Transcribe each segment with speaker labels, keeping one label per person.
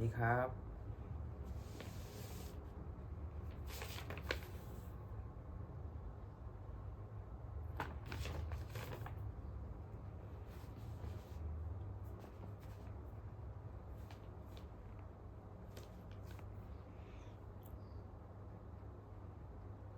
Speaker 1: ดีครับ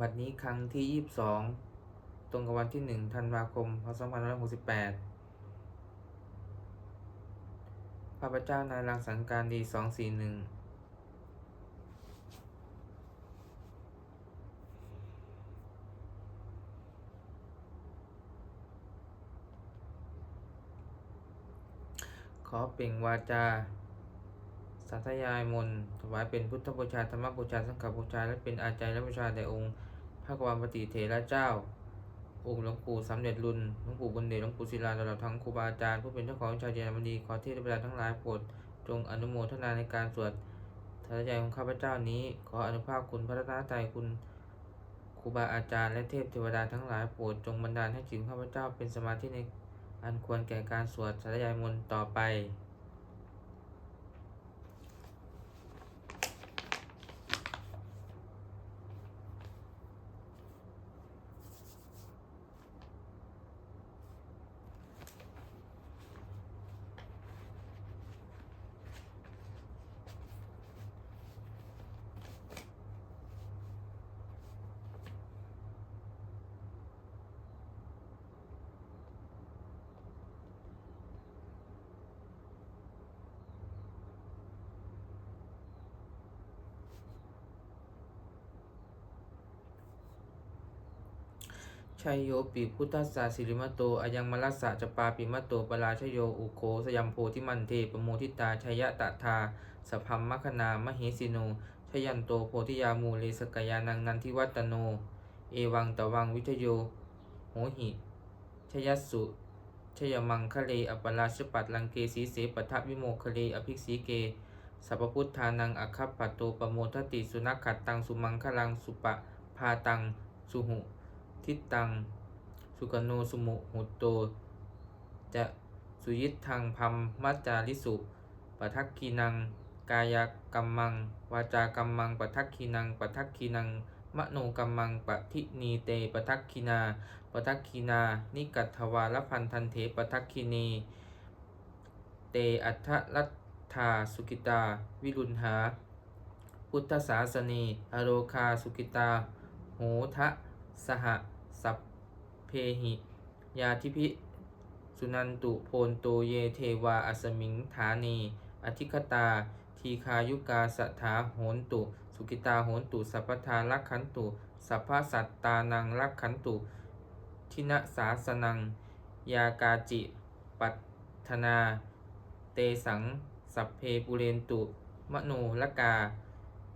Speaker 1: บัดนี้ครั้งที่ 22 ตรงกับวันที่ 1 ธันวาคมพศ2568าร้อยหกสิบแปดข้าพเจ้านายรังสรรค์การดีสองสี่หนึ่งขอเปล่งวาจาสาธยายมนถวายเป็นพุทธบูชาธรรมบูชาสังฆบูชา และเป็นอาจารย์และบูชาแด่องค์พระกวามปฏิเถระเจ้า องค์หลวงปู่สำเร็จรุ่นหลวงปู่บุญเดชหลวงปู่ศิลาตลอดทั้งครูบาอาจารย์ผู้เป็นเจ้าของวิชาเดียนมณีขอเทศเวลาทั้งหลายโปรดจงอนุโมทนาในการสวดสาธยาของข้าพเจ้านี้ ขออนุภาพคุณพระรัตนตรัยคุณครูบาอาจารย์และเทพเทวดาทั้งหลายโปรดจงบันดาลให้จิตของข้าพเจ้าเป็นสมาธิในอันควรแก่การสวดสาธยายมนต์ต่อไป ชัยโยปิพุทธสสาสิริมโตอายังมลัสสะจปาปิมโตปราชโยอุโคสยัมโพธิมันเทปโมทิตาชยตถาสพัมมคณามหิสิโนชยันโตโพธิยามูเลสกยานังนันทิวัตโน เอวังตวังวิทโยโหหิ ชยัสสุชยมังคะเลอปราชปัตลังเกสีเสปทะวิโมคะเลอภิกษีเกสัพพุทธานังอคัปปัตโตปโมทติสุนัขขัดตังสุมังคลังสุปะพาตังสุหุ ทิตัง สุกโนสุมุหุตโต จะสุยิตทางพัมมัจจาริสุปทักคีนัง กายกรรมัง วาจากรรมังปทักคีนังปทักคีนังมโนกรรมังปทินีเตปทักคีนาปทักคีนา นิกัตถวาลพันธันเถปทักคีนีเตอัฏฐรัตถาสุกิตา วิรุณหา พุทธศาสนีอโรคาสุกิตา โหทะสห สัพเพหิ ยาทิพิสุนันตุโพนโตเยเทวาอัสมิงฐานี อธิคตา ทีคายุกาสถาโหนตุ สุกิตาโหนตุ สัพพทาลักขันตุ สัพพสัตตานังลักขันตุ ทินะสาสนัง ยากาจิ ปัตนา เตสัง สัพเพปุเรนตุ มโนลกา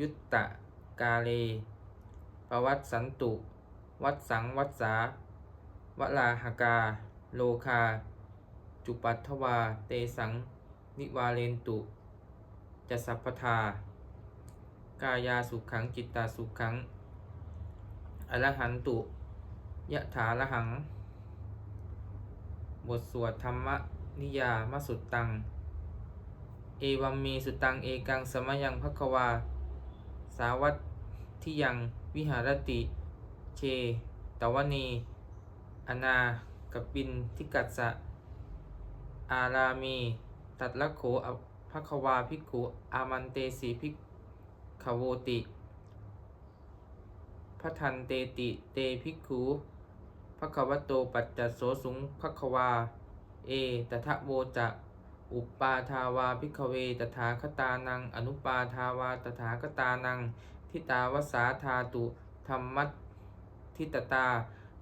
Speaker 1: ยุตตะกาเลปวัตสันตุ วัดสังวัดสาวลาหกา โลคา จุปัทวา เตสัง นิวาเลนตุจะสัพพทากายาสุขังจิตตาสุขัง อรหันตุยะถาละหัง บทสวดธรรมนิยามสุตตัง เอวัมมีสุตังเอกังสมยังภควา สาวัตที่ยังวิหารติ เชตวนี อนากปินทิกัสสะ อารามี ตัดละโขอภควาภิกขุอามันเตสีภิกขโวติพระทันเตติ เตภิกขุภควโตปัจจโสสุงภควา เอตถะโวจะ อุปาทาวาภิกขเว ตถาคตานัง อนุปาทาวา ตถาคตานัง ทิตาวสาธาตุธรรมัต ทิตตา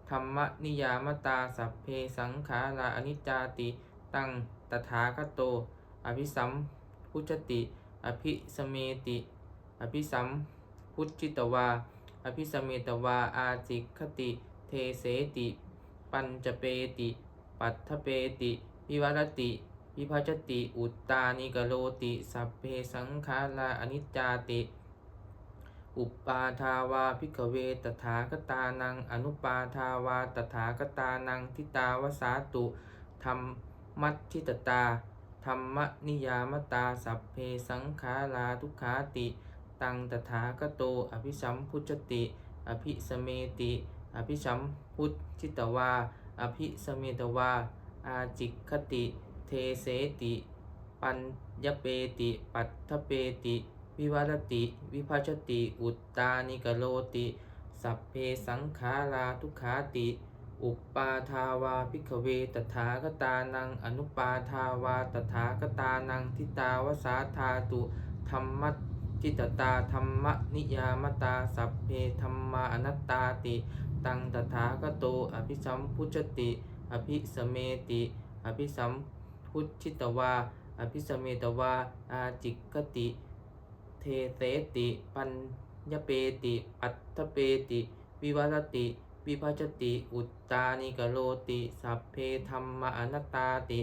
Speaker 1: ธรรมนิยามตา สัพเพสังขาราอนิจจาติ ตังตถาคโต อภิสัมพุชติ อภิสเมติ อภิสัมพุชิตวา อภิสเมตวา อาจิคติ เทเสติ ปัญจเปติ ปัทถเปติ วิวัรติวิภัจติ อุตตานิกโลติ สัพเพสังขาราอนิจจาติ อุปาทาวาพิกเวตถาคตานัง อนุปาทาวาตถาคตานังทิตาวสาตุธรรมมัตทิตตาธรรมนิยามตาสัพเพสังขาราทุกขาติ ตังตถาคโต อภิสัมพุจติ อภิสเมติ อภิสัมพุทธิตวา อภิสเมตวา อาจิกขติ เทเสติ ปัญญเปติ ปัตถเปติ วิวัตติ วิภัชติ อุตตานิกโลติ สัพเพสังขาราทุขาติ อุปปาทาวาพิกเวตถาคตานัง อนุปาทาวาตถาคตานังทิตาวสาธาตุธรรมัตจิตตาธรรมนิยามตา สัพเพธรรมาอนัตตาติ ตังตถาคโต อภิสัมพุจติ อภิสเมติ อภิสัมพุชิตวา อภิสเมตวา อาจิกติ เทเสติ ปัญญเปติปัตถเปติ วิวัตติ วิภัชติ อุตตานิกโลติ สัพเพธรรมอนัตตาติ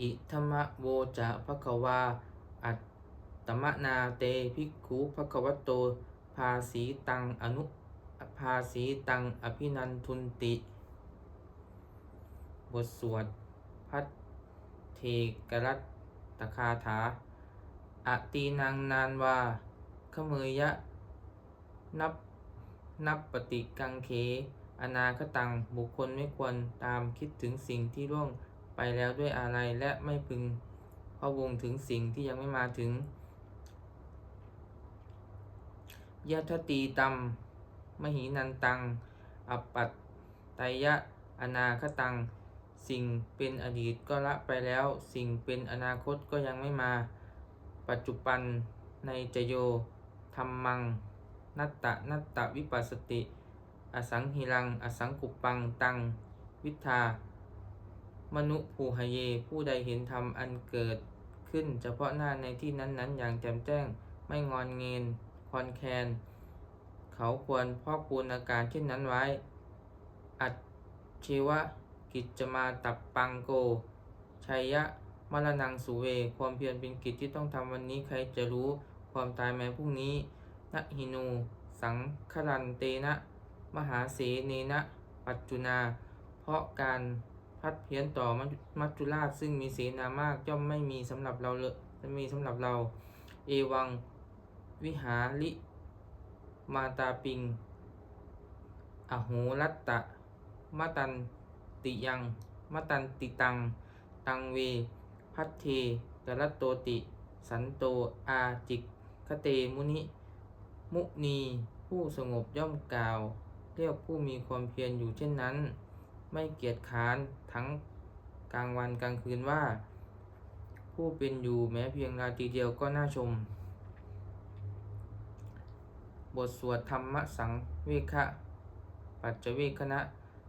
Speaker 1: อิธรรมโวจะภควา อัตตมนาเตภิกขุภควโต ภาสีตังอนุภาสีตังอภินันทุนติ บทสวดพัทเทกรัตตคาถา อตีนังนานวาขเมยยะ นับ นับปฏิกังเข อนาคตัง บุคคลไม่ควรตามคิดถึงสิ่งที่ล่วงไปแล้วด้วยอะไรและไม่พึงพะวงถึงสิ่งที่ยังไม่มาถึงยะทตีตัมมหินันตัง อปัตไตยะ อนาคตัง สิ่งเป็นอดีตก็ละไปแล้ว สิ่งเป็นอนาคตก็ยังไม่มา ปัจจุบันในจโยธรรมัง นัตตะนัตตะวิปัสสติ อสังหิรัง อสังกุปังตัง วิทา มนุภูหเย ผู้ใดเห็นธรรมอันเกิดขึ้น เฉพาะหน้าในที่นั้นๆ อย่างแจ่มแจ้ง ไม่งอนเงินคอนแคน เขาควรพอกพูนอาการเช่นนั้นไว้ อัจเชวะกิจจมาตับปังโก ชัยยะ มรณังสุเว ความเพียรเป็นกิจที่ต้องทำวันนี้ใครจะรู้ความตายแม้พรุ่งนี้นะหินู สังครันเตนะ มหาเสเนนะ ปัจจุนา เพราะการพัดเพี้ยนต่อมัจจุราชซึ่งมีเสนามากย่อมไม่มีสำหรับเราเลยจะมีสำหรับเรา เอวังวิหาริมาตาปิง อโหรัตตะมะตันติยังมะตันติตัง ตังเว พัทเทกรัตโตติ สันโตอาจิกคเตมุนิ มุนีผู้สงบย่อมกล่าว เรียกผู้มีความเพียรอยู่เช่นนั้น ไม่เกียจค้านทั้งกลางวันกลางคืนว่า ผู้เป็นอยู่แม้เพียงราตรีเดียวก็น่าชม บทสวดธรรมสังเวคะปัจจเวคณะ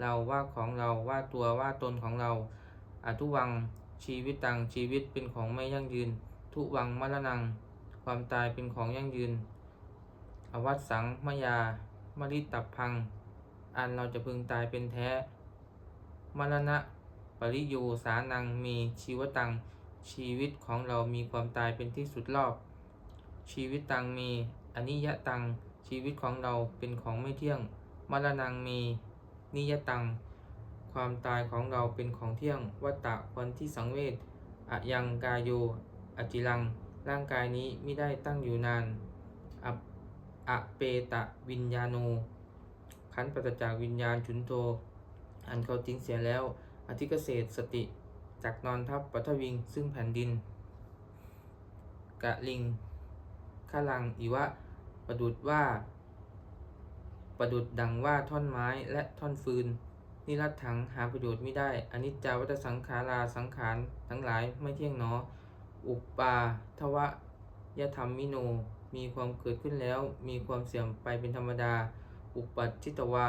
Speaker 1: เราว่าของเราว่าตัวว่าตนของเราอทุวังชีวิตตังชีวิตเป็นของไม่ยั่งยืน ทุวังมรณัง ความตายเป็นของยั่งยืน อวัตสังมยามริตับพัง อันเราจะพึงตายเป็นแท้ มรณะปริโยสานังมีชีวตัง ชีวิตของเรามีความตายเป็นที่สุดรอบ ชีวิตตังมีอนิยตัง ชีวิตของเราเป็นของไม่เที่ยง มรณังมี นิยตัง ความตายของเราเป็นของเที่ยง วัตตะวันที่สังเวชอะยังกายโยอจิรัง ร่างกายนี้ไม่ได้ตั้งอยู่นานอปอะเปตะวิญญาโน ขันปราศจากวิญญาณฉุนโท อันเขาทิ้งเสียแล้ว อธิเกษตรสติ จากนอนทับปัทวิง ซึ่งแผ่นดิน กะลิงข้าลังอีวะ ประดุดว่า ประดุดดังว่าท่อนไม้และท่อนฟืน นิรัตถังหาประโยชน์ไม่ได้อนิจจาวัตสังขาราสังขารทั้งหลายไม่เที่ยงหนอ อุปปาทวะยธรรมมิโน มีความเกิดขึ้นแล้ว มีความเสื่อมไปเป็นธรรมดา อุปัชิตวา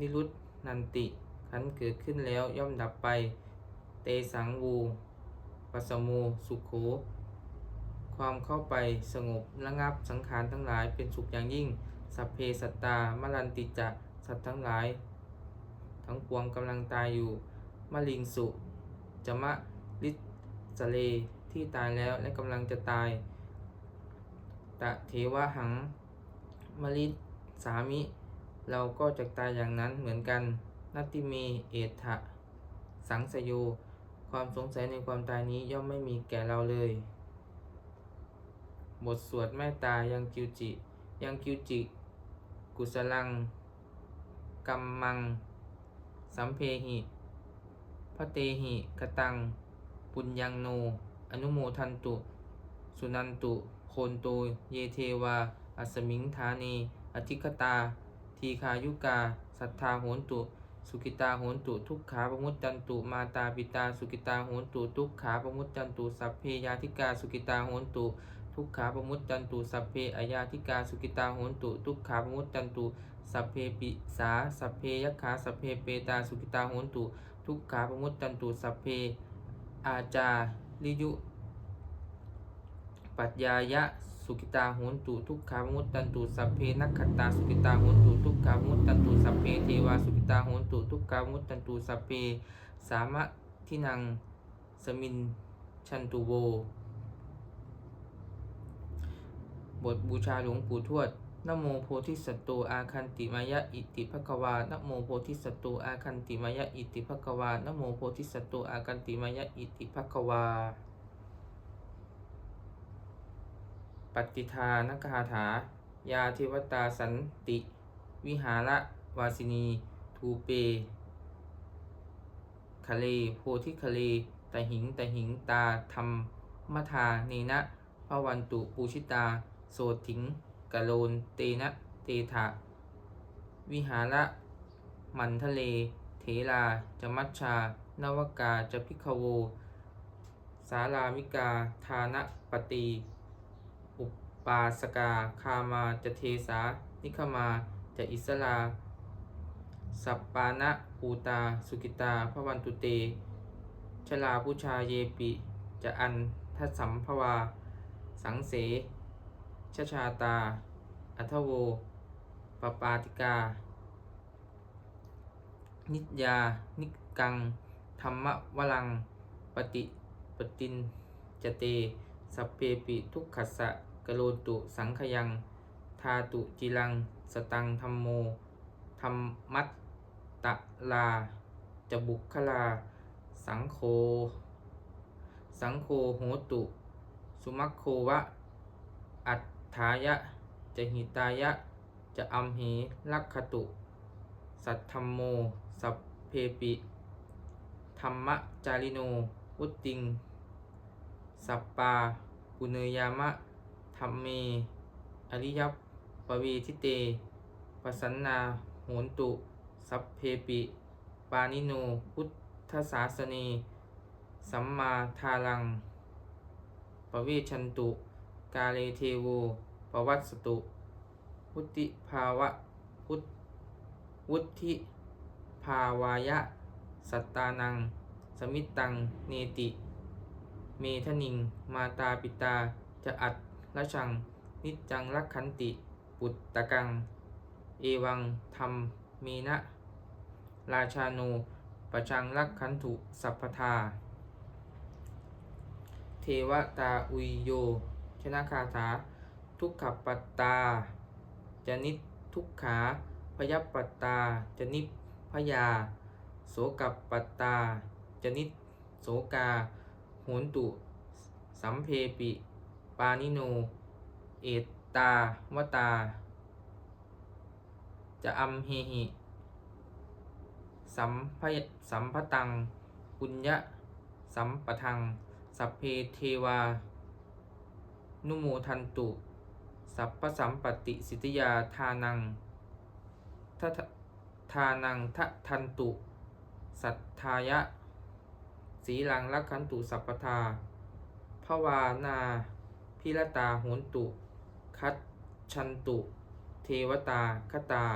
Speaker 1: นิรุตนันติขันเกิดขึ้นแล้วย่อมดับไป เตสังวูปัสสโมสุขโข ความเข้าไปสงบระงับสังขารทั้งหลายเป็นสุขอย่างยิ่ง สัพเพสัตตามรันติจะสัตว์ทั้งหลาย ทั้งปวงกำลังตายอยู่มะลิงสุจะมะลิสเลที่ตายแล้วและกำลังจะตาย ตะเทวะหังมลิสามิ เราก็จะตายอย่างนั้นเหมือนกัน นัตติเมเอทะสังสโย ความสงสัยในความตายนี้ย่อมไม่มีแก่เราเลย บทสวดแม่ตายังกิวจิ ยังกิวจิ กุสลังกัมมัง สัมเพหิพระเตหิกตัง ปุญญังโน อนุโมทันตุ สุนันตุ โคนโต เยเทวา อัสมิงธานีอธิคตา ทีคายุกา สัทธาโหนตุ สุกิตาโหนตุ ทุกขาปมุตตันตุ มาตาปิตา สุกิตาโหนตุ ทุกขาปมุตตันตุ สัพเพยาธิกา สุกิตาโหนตุ ทุกขาปมุตตันตุสัพเพอายาธิกาสุกิตาโหนตุทุกขาปมุตตันตุสัพเพปิสาสัพเพยัคขาสัพเพเปตาสุกิตาโหนตุทุกขาปมุตตันตุสัพเพอาจาริยุปัจญายะสุกิตาโหนตุทุกขามุตตันตุสัพเพนักขตาสุกิตาโหนตุทุกขามุตตันตุสัพเพเทวาสุกิตาโหนตุทุกขามุตตันตุสัพเพสามะทินังสมินชันตุโว บทบูชาหลวงปู่ทวดนโมโพธิสัตโตอาคันติมายะอิติภควานโมโพธิสัตโตอาคันติมายะอิติภควานโมโพธิสัตโตอาคันติมายะอิติภควา ปฏิทานกคาถา ยาเทวตาสันติ วิหารวาสินี ทูเปคะเลโพธิคะเลตะหิงตะหิงตาธรรมมทาเนนะพระวันตุปูชิตา โสถิงกะโลน เตนะ เตถะ วิหาระ มันทะเล เถราจมัชชา นวกาจะพิกโว สารามิกา ทานะปฏิอุปปาสกา คามาจะเทสา นิคมาจะอิสลา สัปปานะปูตา สุกิตา พระวันตุเต ชลาพุชาเยปิ จะอันทัสัมภวา สังเส ชชาตา อัทโวปปาติกา นิจยา นิกัง ธรรมวลัง ปฏิปตินจเต สัพเพปิทุกขัสสะกะโลตุสังขยัง ทาตุจิลัง สตังธรรมโม ธรรมัตตะลาจะบุคลา สังโฆสังโฆโหตุ สุมัคโควะ อัฏฐายะ จะหิตายะ จะอัมเหลักขตุ สัทธรรมโม สัพเพปิ ธรรมะจาริโนวุตติง สัปปา ปุเนยามะ ธรรมเม อริยปปเวทิเตปสันนาโหนตุ สัพเพปิ ปานิโน พุทธศาสเนสัมมาทารัง ปเวชันตุ กาเลเทโวปวัตสตุพุทธิภาวะพุทธวุธิภาวายะ สัตตานัง สมิตัง เนติ เมทนิง มาตาปิตา จะอัดละชัง นิจังรักขันติ ปุตตะกัง เอวังธรรมเมนะ ราชาโนประชังรักขันถุสัพพทา เทวตาอุยโย ชนะคาถา ทุกขปัตตา จนิทุกขา พยปัตตา จนิพยา โสกับปัตตา จนิโสกาโหนตุ สัมเพปิ ปานิโน เอตตาวตา จะอัมเฮหิ สัมพยสัมพตังปุญญะ สัมปทัง สัพเพเทวา นุโมทันตุ สัพพสัมปติสิทธิยาทานังทะทานังทะทันตุ สัทธายะ สีลังลักขันตุสัพพทาภวานาพิรตาโหนตุ คัดชันตุ เทวตาคตา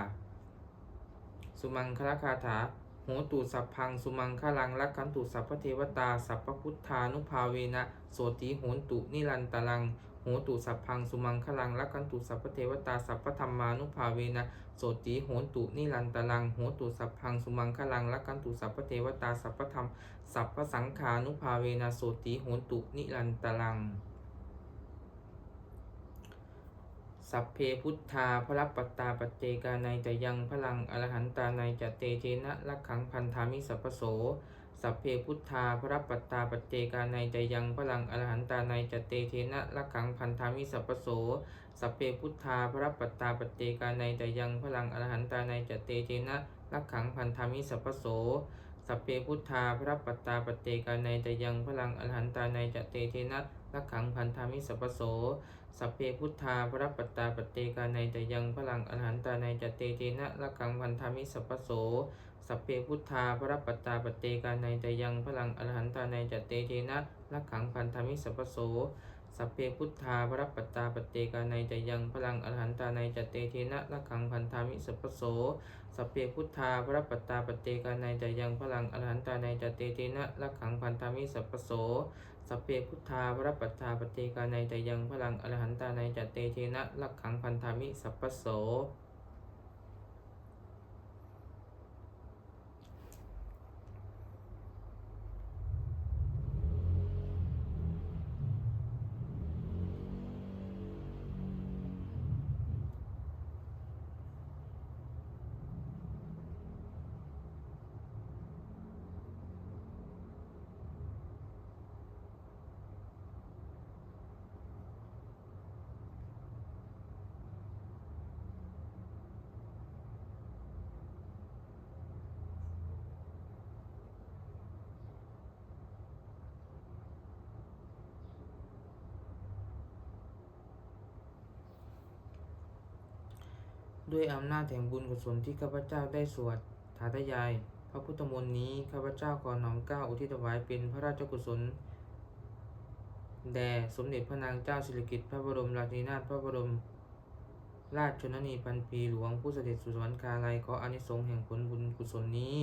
Speaker 1: สุมังคลคาถาโหตุสัพพังสุมังคลังรักขันตุสัพพเทวตา สัพพพุทธานุภาเวนะ โสติโหนตุนิรันตลัง โหตุสัพพังสุมังคลังรักขันตุสัพพเทวตาสัพพธรรมานุภาเวนะโสติโหตุนิรันตลังโหตุสัพพังสุมังคลังรักขันตุสัพพเทวตาสัพพธรรมสัพพสังขานุภาเวนะโสติโหตุนิรันตลังสัพเพพุทธาพระปัตตาปเจกาในจะยังพลังอรหันตาในจะเตเทนะลักขังพันธามิสัพโส สัพเพพุทธาพระปัตตาปเจกาในจยังพลังอรหันตาในจเตเทนะลักขังพันธามิสัพโส สัพเพพุทธาพระปัตตาปเจกาในจยังพลังอรหันตาในจเตเทนะลักขังพันธามิสัพโส สัพเพพุทธาพระปัตตาปเจกาในจยังพลังอรหันตาในจเตเทนะลักขังพันธามิสัพโส สัพเพพุทธาพระปัตตาปเตกาในจยังพลังอรหันตาในจเตเทนะละกังพันธามิสัพโส สัพเพพุทธาพระปัตตาปเตกาในจยังพลังอรหันตาในจะเตเทนะละขังพันธามิสัพโสสัพเพพุทธาพระปัตตาปเตกาในจยังพลังอรหันตาในจะเตเทนะละขังพันธามิสัพโสสัพเพพุทธาพระปัตตาปเตกาในจยังพลังอรหันตาในจะเตเทนะละขังพันธามิสัพโสสัพเพพุทธาพระปัตตาปเตกาในแต่ยังพลังอรหันตาในจตเตเทนะลักขังพันธามิสัพโส ด้วยอำนาจแห่งบุญกุศลที่ข้าพเจ้าได้สวดถาทยาย พระพุทธมนต์นี้ข้าพเจ้าขอน้อมเก้าอุทิศถวายเป็นพระราชกุศลแด่สมเด็จพระนางเจ้าสิริกิติ์พระบรมราชินีนาถพระบรม ราชชนนีพันปีหลวงผู้เสด็จสู่สวรรคาลัยขออานิสงส์แห่งผลบุญกุศลนี้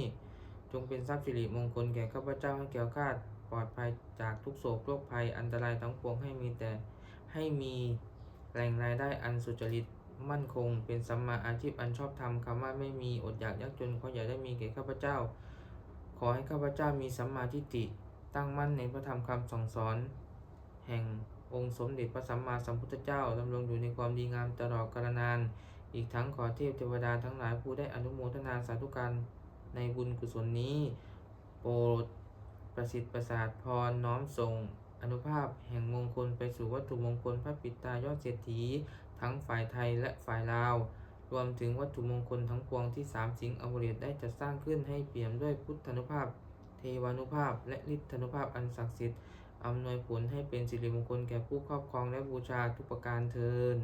Speaker 1: จงเป็นทรัพย์สิริมงคลแก่ข้าพเจ้าให้แก้วคาดปลอดภัยจากทุกโศกโรคภัยอันตรายทั้งปวงให้มีแต่ให้มีแหล่งรายได้อันสุจริต มั่นคง เป็นสัมมาอาชีพอันชอบธรรมคำว่าไม่มีอดอยากยากจนขออย่าได้มีแก่ข้าพเจ้า ขอให้ข้าพเจ้ามีสัมมาทิฏฐิตั้งมั่นในพระธรรมคำสั่งสอน แห่งองค์สมเด็จพระสัมมาสัมพุทธเจ้าดำรงอยู่ในความดีงามตลอดกาลนาน อีกทั้งขอเทพเทวดาทั้งหลายผู้ได้อนุโมทนาสาธุการในบุญกุศลนี้ โปรดประสิทธิ์ประสาทพรน้อมส่งอนุภาพแห่งมงคลไปสู่วัตถุมงคลพระปิตายอดเศรษฐี ทั้งฝ่ายไทยและฝ่ายลาว รวมถึงวัตถุมงคลทั้งปวงที่สามสิงห์อมฤตได้จัดสร้างขึ้นให้เปี่ยมด้วยพุทธานุภาพ เทวานุภาพ และฤทธานุภาพอันศักดิ์สิทธิ์อำนวยผลให้เป็นสิริมงคลแก่ผู้ครอบครองและบูชาทุกประการเทิน